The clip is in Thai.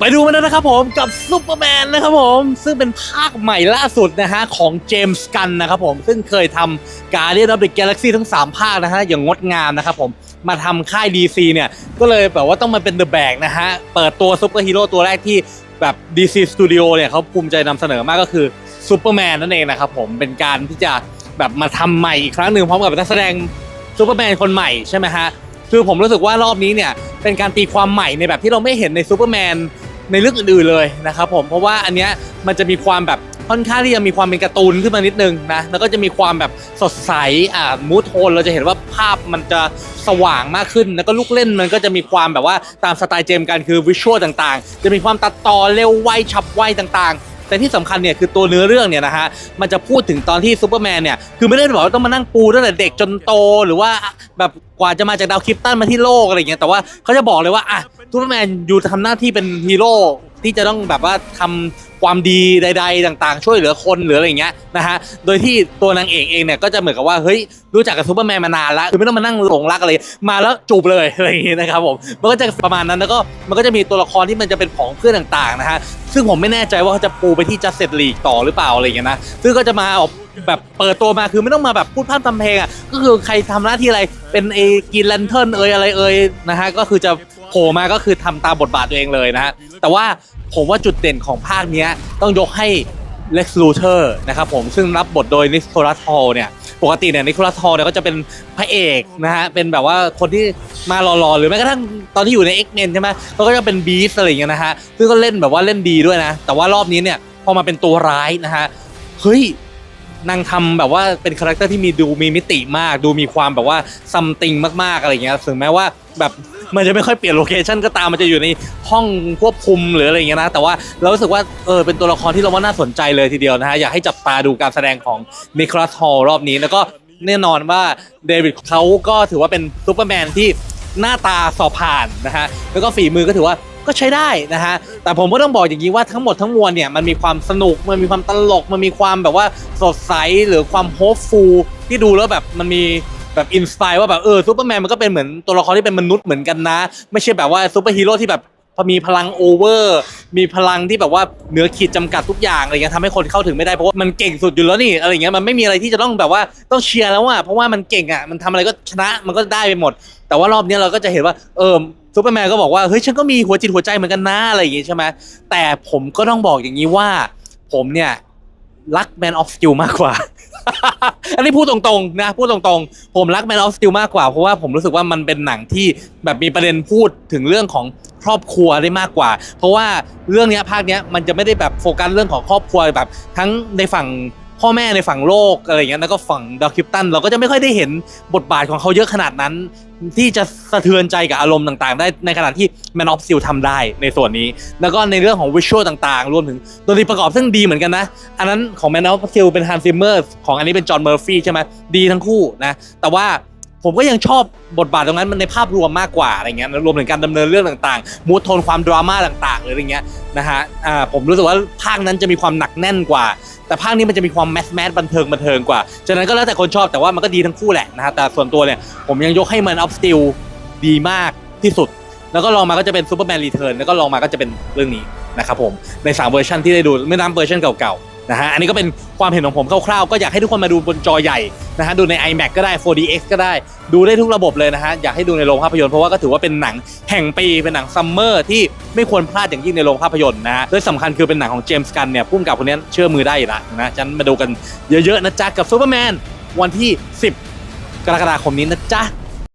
ไปดูมันนะครับผมกับซูเปอร์แมนนะครับผมซึ่งเป็นภาคใหม่ล่าสุดนะฮะของเจมส์กันนะครับผมซึ่งเคยทำการเดียนออฟเดอะกาแล็กซี่ทั้ง 3 ภาคนะฮะอย่างงดงามนะครับผมมาทำค่าย DC เนี่ยก็เลยแบบว่าต้องมาเป็นเดอะแบกนะฮะเปิดตัวซูเปอร์ฮีโร่ตัวแรกที่แบบ DC Studio เนี่ยเขาภูมิใจนำเสนอมากก็คือซูเปอร์แมนนั่นเองนะครับผมเป็นการที่จะแบบมาทำใหม่อีกครั้งหนึ่งพร้อมกับนักแสดงซูเปอร์แมนคนใหม่ใช่ไหมฮะคือผมรู้สึกว่ารอบนี้เนี่ยเป็นการตีความใหม่ในแบบที่เราไม่เห็นในซูเปอร์แมน ในเรื่องอื่นๆเลยนะครับผมเพราะว่าอันเนี้ยมันจะมีความแบบค่อนข้างที่จะมีความเป็นการ์ตูนขึ้นมานิดนึงนะแล้วก็จะมีความแบบสดใสอ่ามูทโทนเราจะเห็นว่าภาพมันจะสว่างมากขึ้น แล้วก็ลูกเล่นมันก็จะมีความแบบว่าตามสไตล์เจมส์กันคือวิชวลต่างๆ จะมีความตัดต่อเร็วไวฉับไวต่างๆ แต่ที่สำคัญเนี่ยคือตัวเนื้อเรื่องเนี่ยนะฮะมันจะพูดถึงตอนที่ซูเปอร์แมนเนี่ยคือไม่ได้บอกว่าต้องมานั่งปูตั้งแต่เด็กจนโตหรือว่าแบบกว่าจะมาจากดาวคริปตันมาที่โลกอะไรอย่างเงี้ยแต่ว่าเขาจะบอกเลยว่าอะซูเปอร์แมนอยู่ทำหน้าที่เป็นฮีโร่ที่จะต้องแบบว่าทำ ความดีใด ๆ ต่างๆ ช่วยเหลือคนหรืออะไรอย่างเงี้ยนะฮะโดยที่ตัวนางเอกเองเนี่ยก็จะเหมือนกับว่าเฮ้ยรู้จักกับซูเปอร์แมนมานานแล้วคือไม่ต้องมานั่งหลงรักอะไรมาแล้วจูบเลยอะไรอย่างเงี้ยนะครับผมมันก็จะประมาณนั้นแล้วก็มันก็จะมีตัวละครที่มันจะเป็นผองเพื่อนต่างๆนะฮะซึ่งผมไม่แน่ใจว่าเขาจะปูไปที่จัสเซตลีกต่อหรือเปล่าอะไรอย่างเงี้ยนะซึ่งก็จะมาออกแบบเปิดตัวมาคือไม่ต้องมาแบบพูดพร่ำทำเพลงอะก็คือใครทำหน้าที่อะไรเป็นเอกินแลนเทิร์นเอยอะไรเอยนะฮะก็คือจะโผล่มาก็คือทำตามบทบาทตัวเองเลยนะฮะแต่ว่า ผมว่าจุดเด่นของภาคเนี้ยต้องยกให้เล็กซ์ลูเทอร์นะครับผมซึ่งรับบทโดยนิโคลัสทอลเนี่ยปกติเนี่ยนิโคลัสทอลเนี่ยก็จะเป็นพระเอกนะฮะเป็นแบบว่าคนที่มาหล่อๆหรือแม้กระทั่งตอนที่อยู่ใน X-Men ใช่ไหมเขาก็จะเป็นบีสอะไรอย่างเงี้ยนะฮะซึ่งก็เล่นแบบว่าเล่นดีด้วยนะ แต่ว่ารอบนี้เนี่ยพอมาเป็นตัวร้ายนะฮะเฮ้ย นางทำแบบว่าเป็นคาแรคเตอร์ที่มีดูมีมิติมาก ดูมีความแบบว่าซัมติงมากๆอะไรเงี้ยถึงแม้ว่าแบบมันจะไม่ค่อยเปลี่ยนโลเคชันก็ตามมันจะอยู่ในห้องควบคุมหรืออะไรเงี้ยนะ แต่ว่าเรารู้สึกว่าเออเป็นตัวละครที่เราว่าน่าสนใจเลยทีเดียวนะฮะ อยากให้จับตาดูการแสดงของนิโคลัสฮอลรอบนี้แล้วก็แน่นอนว่าเดวิดเขาก็ถือว่าเป็นซูเปอร์แมนที่ หน้าตาสอบผ่านนะฮะแล้วก็ฝีมือก็ถือว่าก็ใช้ได้นะฮะแต่ผมก็ต้องบอกอย่างนี้ว่าทั้งหมดทั้งมวลเนี่ยมันมีความสนุกมันมีความตลกมันมีความแบบว่าสดใสหรือความโฮปฟูลที่ดูแล้วแบบมันมีแบบอินสปายว่าแบบเออซูเปอร์แมนมันก็เป็นเหมือนตัวละครที่เป็นมนุษย์เหมือนกันนะ ไม่ใช่แบบว่าซูเปอร์ฮีโร่ที่แบบพอมีพลังโอเวอร์ มีพลังที่แบบว่าเหนือขีดจำกัดทุกอย่างอะไรเงี้ยทำให้คนเข้าถึงไม่ได้เพราะว่ามันเก่งสุดอยู่แล้วนี่อะไรเงี้ยมันไม่มีอะไรที่จะต้องแบบว่าต้องเชียร์แล้วอะเพราะว่ามันเก่งอะมันทำอะไรก็ชนะมันก็ได้ไปหมด แต่ว่ารอบเนี้ยเราก็จะเห็นว่าเออซูเปอร์แมนก็บอกว่าเฮ้ยฉันก็มีหัวจิตหัวใจเหมือนกันนะอะไรอย่างงี้ใช่ไหมแต่ผมก็ต้องบอกอย่างนี้ว่า ผมเนี่ยรัก Man of Steel มากกว่า อันนี้พูดตรงๆนะพูดตรงๆ ผมรัก Man of Steel มากกว่าเพราะว่าผมรู้สึกว่ามันเป็นหนังที่แบบมีประเด็นพูดถึงเรื่องของครอบครัวได้มากกว่า เพราะว่าเรื่องเนี้ยภาคเนี้ยมันจะไม่ได้แบบโฟกัสเรื่องของครอบครัวแบบทั้งในฝั่ง พ่อแม่ในฝั่งโลกอะไรอย่างเงี้ยแล้วก็ฝั่งดาวคริปตันเราก็จะไม่ค่อยได้เห็นบทบาทของเขาเยอะขนาดนั้น ที่จะสะเทือนใจกับอารมณ์ต่างๆ ได้ในขณะที่แมนออฟซิลทำได้ในส่วนนี้ แล้วก็ในเรื่องของวิชวลต่างๆ รวมถึงดนตรีประกอบซึ่งดีเหมือนกันนะ อันนั้นของแมนออฟซิลเป็น Hans Zimmer ของอันนี้เป็นจอห์นเมอร์ฟี่ใช่ไหมดีทั้งคู่นะแต่ว่า ผมก็ยังชอบบทบาทตรงนั้นมันในภาพรวมมากกว่าอะไรเงี้ยรวมถึงการดำเนินเรื่องต่างๆมูทโทนความดราม่าต่างๆหรืออะไรเงี้ยนะฮะอ่าผมรู้สึกว่าภาคนั้นจะมีความหนักแน่นกว่า แต่ภาคนี้มันจะมีความแมสแมสบันเทิงบันเทิงกว่าฉะนั้นก็แล้วแต่คนชอบแต่ว่ามันก็ดีทั้งคู่แหละนะฮะแต่ส่วนตัวเนี่ยผมยังยกให้ Man of Steel ดีมากที่สุด แล้วก็ลองมาก็จะเป็น Superman Return แล้วก็ลองมาก็จะเป็นเรื่องนี้นะครับผมใน3เวอร์ชันที่ได้ดูไม่นับเวอร์ชันเก่าๆ นะฮะอันนี้ก็เป็นความเห็นของผมคร่าวๆก็อยากให้ทุกคนมาดูบนจอใหญ่นะฮะดูใน iMac ก็ได้ 4DX ก็ได้ดูได้ทุกระบบเลยนะฮะอยากให้ดูในโรงภาพยนตร์เพราะว่าก็ถือว่าเป็นหนังแห่งปีเป็นหนังซัมเมอร์ที่ไม่ควรพลาดอย่างยิ่งในโรงภาพยนตร์นะฮะและสำคัญคือเป็นหนังของเจมส์กันเนี่ยพุ่มกับคนนี้เชื่อมือได้ละนะฉันมาดูกันเยอะๆนะจ๊ะกับซูเปอร์แมนวันที่ 10 กรกฎาคมนี้นะจ๊ะ